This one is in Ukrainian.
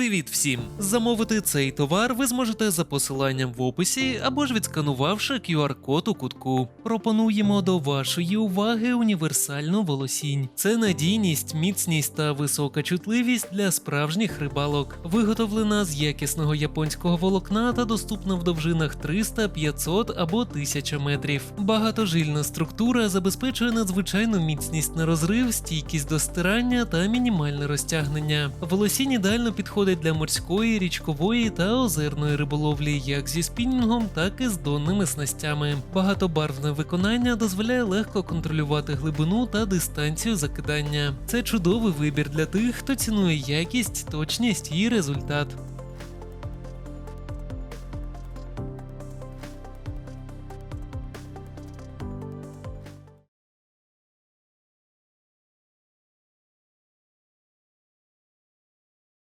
Привіт всім! Замовити цей товар ви зможете за посиланням в описі або ж відсканувавши QR-код у кутку. Пропонуємо до вашої уваги універсальну волосінь. Це надійність, міцність та висока чутливість для справжніх рибалок. Виготовлена з якісного японського волокна та доступна в довжинах 300, 500 або 1000 метрів. Багатожильна структура забезпечує надзвичайну міцність на розрив, стійкість до стирання та мінімальне розтягнення. Волосінь ідеально підходить для морської, річкової та озерної риболовлі, як зі спінінгом, так і з донними снастями. Багатобарвне виконання дозволяє легко контролювати глибину та дистанцію закидання. Це чудовий вибір для тих, хто цінує якість, точність і результат.